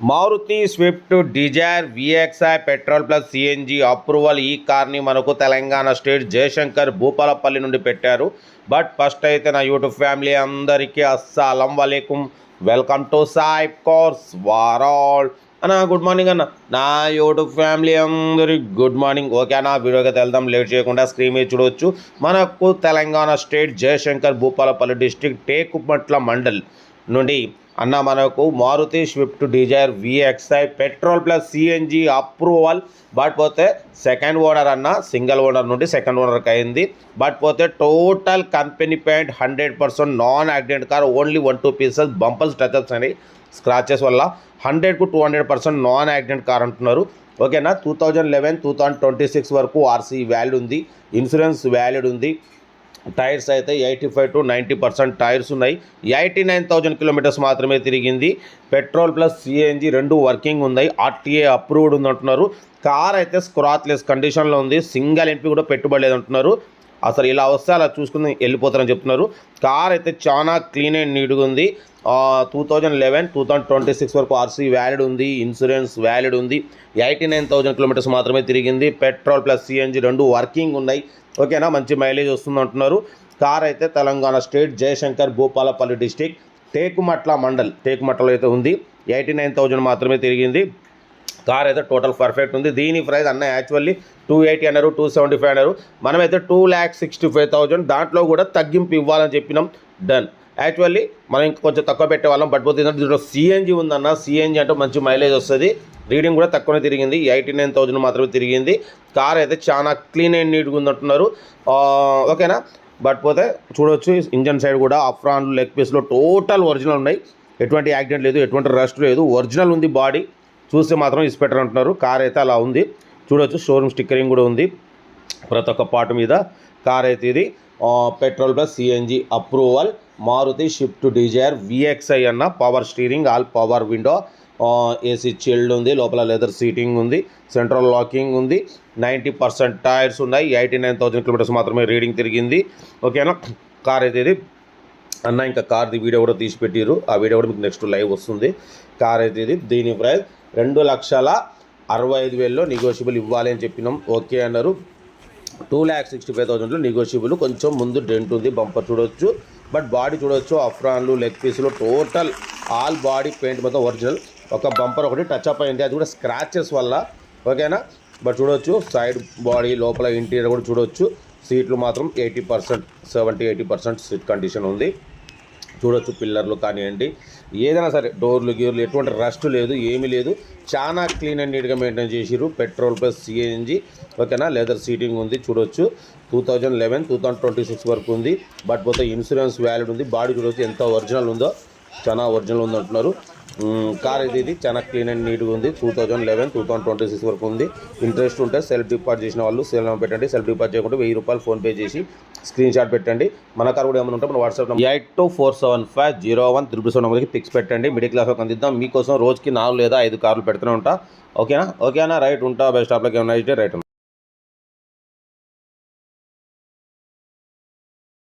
Maruti Swift Dzire VXI petrol plus CNG approval ఈ కార్ని మనకు తెలంగాణ స్టేట్ జయశంకర్ భూపాలపల్లి నుండి పెట్టారు. బట్ ఫస్ట్ అయితే నా యూట్యూబ్ ఫ్యామిలీ అందరికీ అస్సలం వలైకుం. వెల్కమ్ టు సాయి కోర్స్ వారాల్. అన్న గుడ్ మార్నింగ్ అన్న. నా యూట్యూబ్ ఫ్యామిలీ అందరికి గుడ్ మార్నింగ్. ఓకే అన్న వీడియోకి వెళ్దాం. లేట్ చేయకుండా స్క్రీన్ మీద చూడవచ్చు మనకు తెలంగాణ స్టేట్ జయశంకర్ భూపాలపల్లి డిస్టిక్ టేకుమట్ల మండల్ నుండి అన్న మనకు Maruti Swift Dzire VXI petrol plus CNG approval but పోతే సెకండ్ ఓనర్ అన్న సింగిల్ ఓనర్ నుండి సెకండ్ ఓనర్కి అయింది. బట్ పోతే total company paint hundred percent non accident car only one two pieces bumpers touches అని స్క్రాచెస్ వల్ల హండ్రెడ్కు two hundred percent non accident car అంటున్నారు. ఓకేనా? Two thousand eleven two thousand twenty six వరకు RC valid ఉంది. Insurance valid ఉంది. Tyres అయితే eighty five to ninety percent tyres ఉన్నాయి. Eighty nine thousand kilometres మాత్రమే తిరిగింది. పెట్రోల్ ప్లస్ సిఎన్జి రెండు వర్కింగ్ ఉన్నాయి. ఆర్టీఏ అప్రూవ్డ్ ఉంది అంటున్నారు కార్ అయితే స్క్రాత్లెస్ కండిషన్లో ఉంది. సింగల్ ఎంపీ కూడా పెట్టుబడి లేదంటున్నారు. అసలు ఇలా వస్తే అలా చూసుకుని వెళ్ళిపోతారని చెప్తున్నారు. కార్ అయితే చాలా క్లీన్ అండ్ నీట్గా ఉంది. Two thousand eleven two thousand twenty six వరకు ఆర్సీ వ్యాలిడ్ ఉంది ఇన్సూరెన్స్ వ్యాలిడ్ ఉంది. ఎయిటీ నైన్ థౌజండ్ కిలోమీటర్స్ మాత్రమే తిరిగింది. పెట్రోల్ ప్లస్ సిఎన్జి రెండు వర్కింగ్ ఉన్నాయి. ఓకేనా మంచి మైలేజ్ వస్తుంది అంటున్నారు. కార్ అయితే తెలంగాణ స్టేట్ జయశంకర్ భూపాలపల్లి డిస్టిక్ టేకుమట్ల మండల్ టేకుమట్లలో అయితే ఉంది. ఎయిటీ నైన్ థౌజండ్ మాత్రమే తిరిగింది. కార్ అయితే టోటల్ పర్ఫెక్ట్ ఉంది. దీని ప్రైస్ అన్న యాక్చువల్లీ టూ ఎయిటీ అన్నారు టూ సెవెంటీ ఫైవ్ అన్నారు. మనమైతే two lakh sixty five thousand దాంట్లో కూడా తగ్గింపు ఇవ్వాలని చెప్పినాం. డన్ యాక్చువల్లీ మనం ఇంకా కొంచెం తక్కువ పెట్టే వాళ్ళం. బట్ పోతే దీంట్లో సిఎన్జి ఉందన్న. సిఎన్జి అంటే మంచి మైలేజ్ వస్తుంది. రీడింగ్ కూడా తక్కువనే తిరిగింది. ఎయిటీ నైన్ థౌజండ్ మాత్రమే తిరిగింది. కార్ అయితే చాలా క్లీన్ అండ్ నీట్గా ఉందంటున్నారు. ఓకేనా? బట్ పోతే చూడొచ్చు. ఇంజన్ సైడ్ కూడా అఫ్రాన్ లెగ్ పీస్లో టోటల్ ఒరిజినల్ ఉన్నాయి. ఎటువంటి యాక్సిడెంట్ లేదు. ఎటువంటి రస్ట్ లేదు. ఒరిజినల్ ఉంది బాడీ చూస్తే మాత్రం ఇన్స్పెక్టర్ అంటున్నారు. కార్ అయితే అలా ఉంది. చూడొచ్చు షోరూమ్ స్టిక్కరింగ్ కూడా ఉంది. ప్రతి ఒక్క పార్ట్ మీద కార్ అయితే ఇది. ఆ, petrol plus CNG approval Maruti Swift Dzire VXI అన్న power steering all power window AC chilled ఉంది లోపల లెదర్ సీటింగ్ ఉంది సెంట్రల్ లాకింగ్ ఉంది. నైంటీ పర్సెంట్ టైర్స్ ఉన్నాయి. ఎయిటీ నైన్ థౌసండ్ కిలోమీటర్స్ మాత్రమే రీడింగ్ తిరిగింది. ఓకేనా కార్ అయితే ఇది. అన్న ఇంకా కార్ది వీడియో కూడా తీసి పెట్టిరు ఆ వీడియో కూడా మీకు నెక్స్ట్ లైవ్ వస్తుంది. కార్ అయితే ఇది. దీని ప్రైస్ రెండు లక్షల అరవై ఐదు వేలలో నెగోషియబుల్ ఇవ్వాలి అని చెప్పినాం. ఓకే అన్నారు. టూ ల్యాక్ సిక్స్టీ ఫైవ్ థౌసండ్లో నెగోషియబుల్ కొంచెం ముందు డెంట్ ఉంది బంపర్ చూడొచ్చు. బట్ బాడీ చూడొచ్చు అఫ్రాన్లు లెగ్ పీసులు టోటల్ ఆల్ బాడీ పెయింట్ మొత్తం ఒరిజినల్ ఒక బంపర్ ఒకటి టచ్ అప్ అయింది. అది కూడా స్క్రాచెస్ వల్ల. ఓకేనా? బట్ చూడొచ్చు సైడ్ బాడీ లోపల ఇంటీరియర్ కూడా చూడొచ్చు. సీట్లు మాత్రం eighty percent seventy eighty percent seat condition ఉంది. చూడొచ్చు పిల్లర్లు కానివ్వండి ఏదైనా సరే డోర్లు గీర్లు ఎటువంటి రస్ట్ లేదు ఏమీ లేదు. చాలా క్లీన్ అండ్ నీట్గా మెయింటైన్ చేసిరు పెట్రోల్ ప్లస్ సిఎన్జి ఓకేనా? లెదర్ సీటింగ్ ఉంది చూడొచ్చు. Two thousand eleven two thousand twenty six వరకు ఉంది. బట్ పోతే ఇన్సూరెన్స్ వ్యాలిడ్ ఉంది. బాడీ చూడొచ్చు ఎంత ఒరిజినల్ ఉందో చాలా ఒరిజినల్ ఉంది అంటున్నారు కార్ అయితే ఇది చాలా క్లీన్ అండ్ నీట్గా ఉంది. Two thousand eleven two thousand twenty six వరకు ఉంది. ఇంట్రెస్ట్ ఉంటే సెల్ఫ్ డిపాజిట్ చేసిన వాళ్ళు సెల్ నెంబర్ పెట్టండి. సెల్ఫ్ డిపాజిట్ చేయకుండా వెయ్యి రూపాయలు ఫోన్పే చేసి స్క్రీన్ షాట్ పెట్టండి. మన కార్ కూడా ఏమైనా ఉంటే మన WhatsApp number eight two four seven five zero one triple seven నెంబర్కి పిక్స్ పెట్టండి. మిడిల్ క్లాస్ వాళ్ళకి అందిద్దాం. మీకోసం రోజుకి నాలుగు లేదా ఐదు కార్లు పెడుతూనే ఉంటా. ఓకేనా ఓకేనా రైట్ ఉంటా? బెస్ట్ స్టాప్లోకి ఏమైనా అయితే రైట్